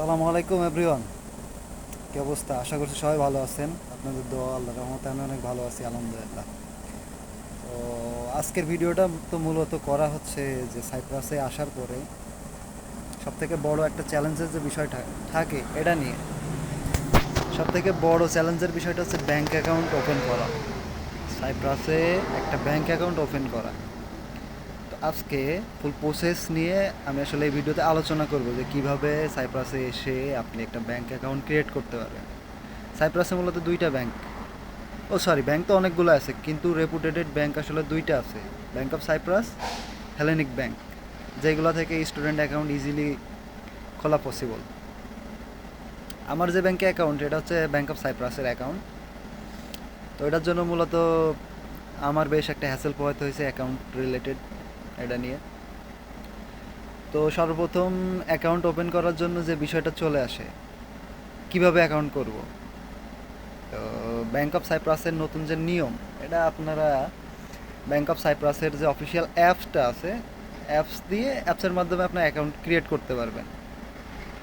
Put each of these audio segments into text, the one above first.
আসসালামু আলাইকুম এভরিওয়ান কি অবস্থা? আশা করছি সবাই ভালো আছেন। আপনাদের দোয়া আল্লাহ রহমতে আমি অনেক ভালো আছি, আলহামদুলিল্লাহ। তো আজকের ভিডিওটা তো মূলত করা হচ্ছে যে সাইপ্রাসে আসার পরে সব থেকে বড় একটা চ্যালেঞ্জের যে বিষয়টা থাকে, এটা নিয়ে। সব থেকে বড় চ্যালেঞ্জের বিষয়টা হচ্ছে ব্যাঙ্ক অ্যাকাউন্ট ওপেন করা। সাইপ্রাসে একটা ব্যাঙ্ক অ্যাকাউন্ট ওপেন করা। আজকে ফুল প্রসেস নিয়ে আমি আসলে এই ভিডিওতে আলোচনা করব যে কীভাবে সাইপ্রাসে এসে আপনি একটা ব্যাংক অ্যাকাউন্ট ক্রিয়েট করতে পারবেন। সাইপ্রাসে মূলত দুইটা ব্যাংক ও সরি ব্যাংক তো অনেকগুলো আছে, কিন্তু রেপুটেটেড ব্যাংক আসলে দুইটা আছে। Bank of Cyprus Hellenic bank যেগুলো থেকে স্টুডেন্ট অ্যাকাউন্ট ইজিলি খোলা পসিবল আমার যে ব্যাংকে অ্যাকাউন্ট এটা হচ্ছে ব্যাংক অফ সাইপ্রাসের অ্যাকাউন্ট তো এটার জন্য মূলত আমার বেশ একটা হ্যাসেল পোহাতে হয়েছে অ্যাকাউন্ট রিলেটেড এটা নিয়ে। তো সর্বপ্রথম অ্যাকাউন্ট ওপেন করার জন্য যে বিষয়টা চলে আসে, কীভাবে অ্যাকাউন্ট করব? তো ব্যাংক অফ সাইপ্রাসের নতুন যে নিয়ম, এটা আপনারা ব্যাংক অফ সাইপ্রাসের যে অফিসিয়াল অ্যাপসটা আছে অ্যাপস দিয়ে অ্যাপসের মাধ্যমে আপনার অ্যাকাউন্ট ক্রিয়েট করতে পারবেন।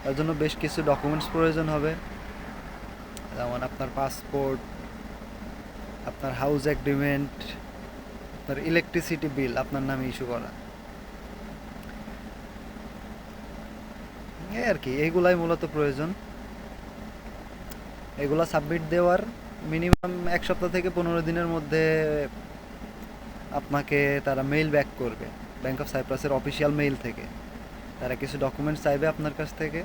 তার জন্য বেশ কিছু ডকুমেন্টস প্রয়োজন হবে। যেমন আপনার পাসপোর্ট আপনার হাউস এগ্রিমেন্ট আপনার ইলেকট্রিসিটি বিল আপনার নামে ইস্যু করা। এই আর কি, এইগুলাই মূলত প্রয়োজন। এগুলা সাবমিট দেওয়ার মিনিমাম এক সপ্তাহ থেকে পনেরো দিনের মধ্যে আপনাকে তারা মেইল ব্যাক করবে ব্যাংক অফ সাইপ্রাসের অফিসিয়াল মেইল থেকে। তারা কিছু ডকুমেন্টস চাইবে আপনার কাছ থেকে।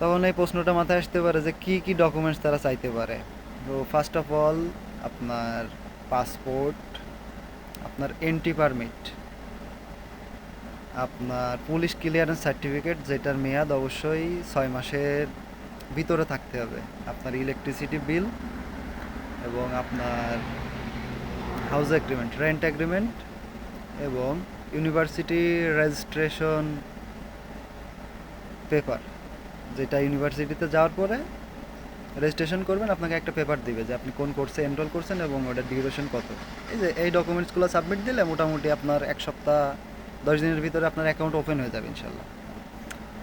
তখন এই প্রশ্নটা মাথায় আসতে পারে যে কি কি ডকুমেন্টস তারা চাইতে পারে। তো ফার্স্ট অফ অল আপনার পাসপোর্ট আপনার এন্ট্রি পারমিট আপনার পুলিশ ক্লিয়ারেন্স সার্টিফিকেট যেটার মেয়াদ অবশ্যই ছয় মাসের ভিতরে থাকতে হবে। আপনার ইলেকট্রিসিটি বিল এবং আপনার হাউস এগ্রিমেন্ট রেন্ট এগ্রিমেন্ট এবং ইউনিভার্সিটি রেজিস্ট্রেশন পেপার যেটা ইউনিভার্সিটিতে যাওয়ার পরে রেজিস্ট্রেশন করবেন, আপনাকে একটা পেপার দিবে যে আপনি কোন কোর্সে এনরোল করছেন এবং ওটার ডিউরেশন কত। এই যে এই ডকুমেন্টসগুলো সাবমিট দিলে মোটামুটি আপনার এক সপ্তাহ, দশ দিনের ভিতরে আপনার অ্যাকাউন্ট ওপেন হয়ে যাবে ইনশাল্লাহ।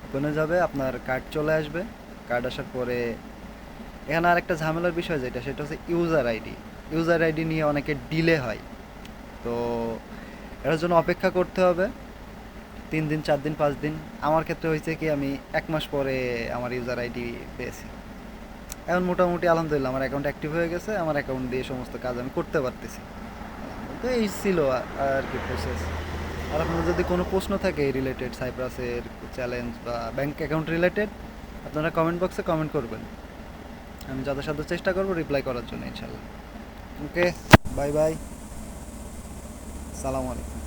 ওপেন হয়ে যাবে, আপনার কার্ড চলে আসবে। কার্ড আসার পরে এখানে আর একটা ঝামেলার বিষয় যেটা, সেটা হচ্ছে ইউজার আইডি ইউজার আইডি নিয়ে অনেকে ডিলে হয়। তো এটার জন্য অপেক্ষা করতে হবে। তিন দিন, চার দিন, পাঁচ দিন। আমার ক্ষেত্রে হয়েছে কি, আমি এক মাস পরে আমার ইউজার আইডি পেয়েছি। এখন মোটামুটি আলহামদুলিল্লাহ আমার অ্যাকাউন্ট অ্যাক্টিভ হয়ে গেছে, আমার অ্যাকাউন্ট দিয়ে সমস্ত কাজ আমি করতে পারতেছি। তো এই ছিল আর কি প্রসেস আর আপনার যদি কোনো প্রশ্ন থাকে এই রিলেটেড সাইপ্রাসের চ্যালেঞ্জ বা ব্যাংক অ্যাকাউন্ট রিলেটেড আপনারা কমেন্ট বক্সে কমেন্ট করবেন। আমি যথাসাধ্য চেষ্টা করব রিপ্লাই করার জন্য ইনশাল্লাহ ওকে বাই বাই সালাম আলাইকুম।